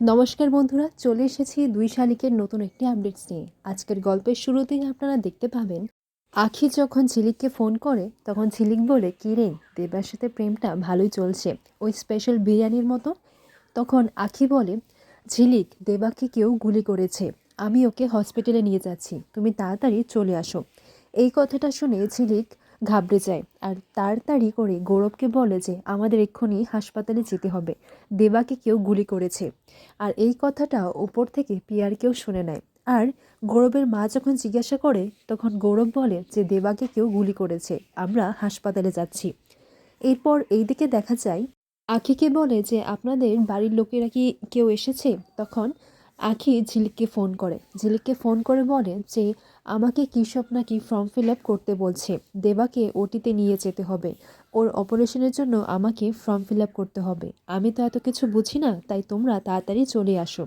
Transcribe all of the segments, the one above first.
নমস্কার বন্ধুরা, চলে এসেছি দুই শালিকের নতুন একটি আপডেটস নিয়ে। আজকের গল্পের শুরুতেই আপনারা দেখতে পাবেন, আখি যখন ঝিলিককে ফোন করে, তখন ঝিলিক বলে, কী রে, দেবার সাথে প্রেমটা ভালোই চলছে, ওই স্পেশাল বিরিয়ানির মতো? তখন আখি বলে, ঝিলিক, দেবাকে কেউ গুলি করেছে, আমি ওকে হসপিটালে নিয়ে যাচ্ছি, তুমি তাড়াতাড়ি চলে আসো। এই কথাটা শুনে ঝিলিক ঘাবড়ে যায়। আর তাড়াতাড়ি করে গৌরবকে বলে যে, আমাদের এক্ষুনি হাসপাতালে যেতে হবে। দেবাকে কেউ গুলি করেছে। আর এই কথাটা ওপর থেকে পিয়ারকেও শুনে নেয়। আর গৌরবের মা যখন জিজ্ঞাসা করে, তখন গৌরব বলে যে, দেবাকে কেউ গুলি করেছে। আমরা হাসপাতালে যাচ্ছি। এরপর এই দিকে দেখা যায়, আখিকে বলে যে, আপনাদের বাড়ির লোকেরা কি কেউ এসেছে? তখন আখি ঝিলিককে ফোন করে। ঝিলিককে ফোন করে বলে যে, আমাকে কৃষক নাকি ফর্ম ফিল আপ করতে বলছে। দেবাকে ওটিতে নিয়ে যেতে হবে। ওর অপারেশনের জন্য আমাকে ফর্ম ফিল আপ করতে হবে। আমি তো এত কিছু বুঝি না, তাই তোমরা তাড়াতাড়ি চলে আসো।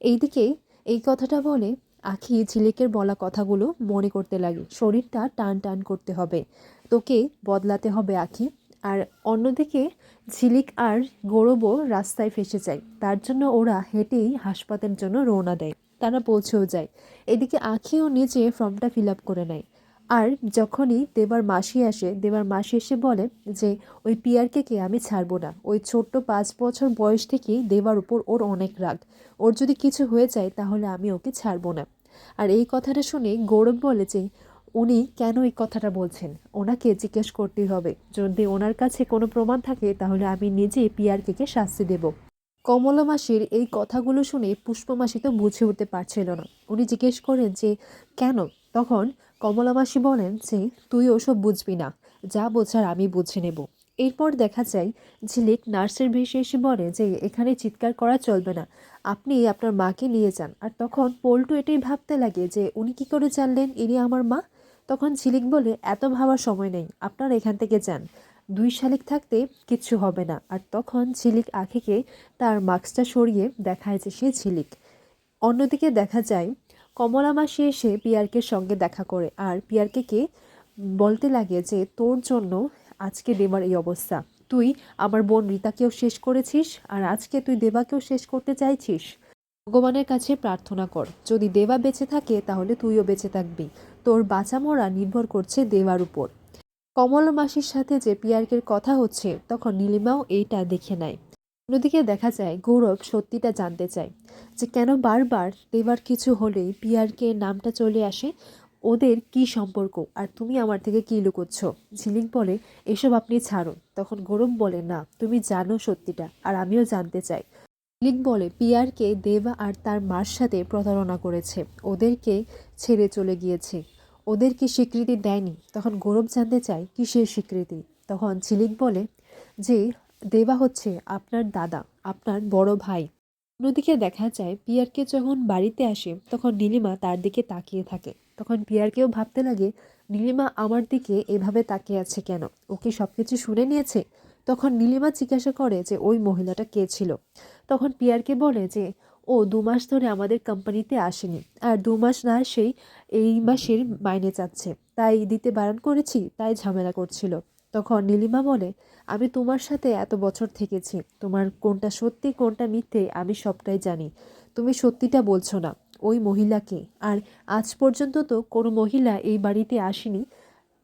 এইদিকে এই কথাটা বলে আখি ঝিলিকের বলা কথাগুলো মনে করতে লাগে। শরীরটা টান টান করতে হবে। তোকে বদলাতে হবে, আখি। আর অন্যদিকে ঝিলিক আর গৌরবও রাস্তায় ফেসে যায়। তার জন্য ওরা হেঁটেই হাসপাতালের জন্য রওনা দেয়। তারা পৌঁছেও যায়। এদিকে আখিও নিজে ফর্মটা ফিল আপ করে নেয়। আর যখনই দেবার মাসি আসে, দেবার মাসি এসে বলে যে, ওই পিয়ারকে কে আমি ছাড়বো না। ওই ছোট্ট পাঁচ বছর বয়স থেকেই দেবার উপর ওর অনেক রাগ। ওর যদি কিছু হয়ে যায়, তাহলে আমি ওকে ছাড়বো না। আর এই কথাটা শুনে গৌরব বলে যে উনি কেন এই কথাটা বলছেন? ওনাকে জিজ্ঞেস করতেই হবে। যদি ওনার কাছে কোনো প্রমাণ থাকে, তাহলে আমি নিজে পিয়ারকে শাস্তি দেব। কমলা মাসির এই কথাগুলো শুনে পুষ্পমাসি তো বুঝে উঠতে পারছিল না। উনি জিজ্ঞেস করেন যে, কেন? তখন কমলা মাসি বলেন যে, তুই ওসব বুঝবি না। যা বোঝার আমি বুঝে নেব। এরপর দেখা যায় ঝিলিক নার্সের ভেসে এসে বলে যে, এখানে চিৎকার করা চলবে না। আপনি আপনার মাকে নিয়ে যান। আর তখন পল্টু এটাই ভাবতে লাগে যে, উনি কি করে জানলেন, ইনি আমার মা? তখন ঝিলিক বলে, এত ভাবার সময় নেই, আপনারা এখান থেকে যান। দুই শালিক থাকতে কিচ্ছু হবে না। আর তখন ঝিলিক আখিকে তার মাস্কটা সরিয়ে দেখায় যে সে ঝিলিক অন্যদিকে দেখা যায়, কমলা মাসি এসে পিয়ারকের সঙ্গে দেখা করে। আর পিয়ারকে কে? বলতে লাগে যে, তোর জন্য আজকে দেবার এই অবস্থা। তুই আমার বোন রীতাকেও শেষ করেছিস, আর আজকে তুই দেবাকেও শেষ করতে চাইছিস। ভগবানের কাছে প্রার্থনা কর। যদি দেবা বেঁচে থাকে, তাহলে তুইও বেঁচে থাকবি। তোর বাঁচা মরা নির্ভর করছে দেওয়ার উপর। কমল মাসির সাথে যে পিয়ারকের কথা হচ্ছে, তখন নীলিমাও এইটা দেখে নেয়। অন্যদিকে দেখা যায়, গৌরব সত্যিটা জানতে চায় যে কেন বারবার দেবার কিছু হলেই পিয়ারকে নামটা চলে আসে, ওদের কি সম্পর্ক, আর তুমি আমার থেকে কী লুকোচ্ছ? ঝিলিক বলে, এসব আপনি ছাড়ুন। তখন গৌরব বলে, না, তুমি জানো সত্যিটা, আর আমিও জানতে চাই। লিক বলে পিয়ারকে দেবা আর তার মার সাথে প্রতারণা করেছে। ওদেরকে ছেড়ে চলে গিয়েছে। ওদেরকে স্বীকৃতি দেয়নি? তখন গৌরব জানতে চায়, কিসের স্বীকৃতি? তখন ঝিলিক বলে যে, দেবা হচ্ছে আপনার দাদা, আপনার বড় ভাই। অন্যদিকে দেখা যায়, পিয়ারকে যখন বাড়িতে আসে, তখন নীলিমা তার দিকে তাকিয়ে থাকে। তখন পিয়ারকেও ভাবতে লাগে, নীলিমা আমার দিকে এভাবে তাকিয়ে আছে কেন? ও কি সব কিছু শুনে নিয়েছে? তখন নীলিমা জিজ্ঞাসা করে যে, ওই মহিলাটা কে ছিল? তখন পিয়ারকে বলে যে, ও দু মাস ধরে আমাদের কোম্পানিতে আসেনি। আর দু মাস না সেই এই মাসের মাইনে চাচ্ছে তাই দিতে বারণ করেছি, তাই ঝামেলা করছিল। তখন নীলিমা বলে, আমি তোমার সাথে এত বছর থেকেছি। তোমার কোনটা সত্যি, কোনটা মিথ্যে, আমি সবটাই জানি। তুমি সত্যিটা বলছো না। ওই মহিলাকে। আর আজ পর্যন্ত তো কোনো মহিলা এই বাড়িতে আসেনি।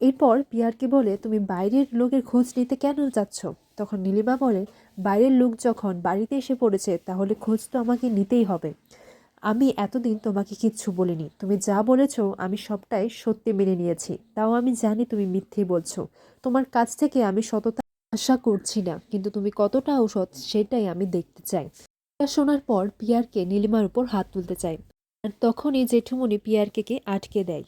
এরপর পিয়ারকে বলে, তুমি বাইরের লোকের খোঁজ নিতে কেন যাচ্ছ? তখন নীলিমা বলে, বাইরের লোক যখন বাড়িতে এসে পড়েছে, তাহলে খোঁজ তো আমাকে নিতেই হবে। আমি এতদিন তোমাকে কিচ্ছু বলিনি। তুমি যা বলেছ, আমি সবটাই সত্যি মেনে নিয়েছি। তাও আমি জানি তুমি মিথ্যে বলছো। তোমার কাছ থেকে আমি সততা আশা করছি না, কিন্তু তুমি কতটা ঔষধ সেটাই আমি দেখতে চাই। শোনার পর পিয়ারকে নীলিমার উপর হাত তুলতে চাই আর তখনই জেঠুমনি পিয়ারকে আটকে দেয়।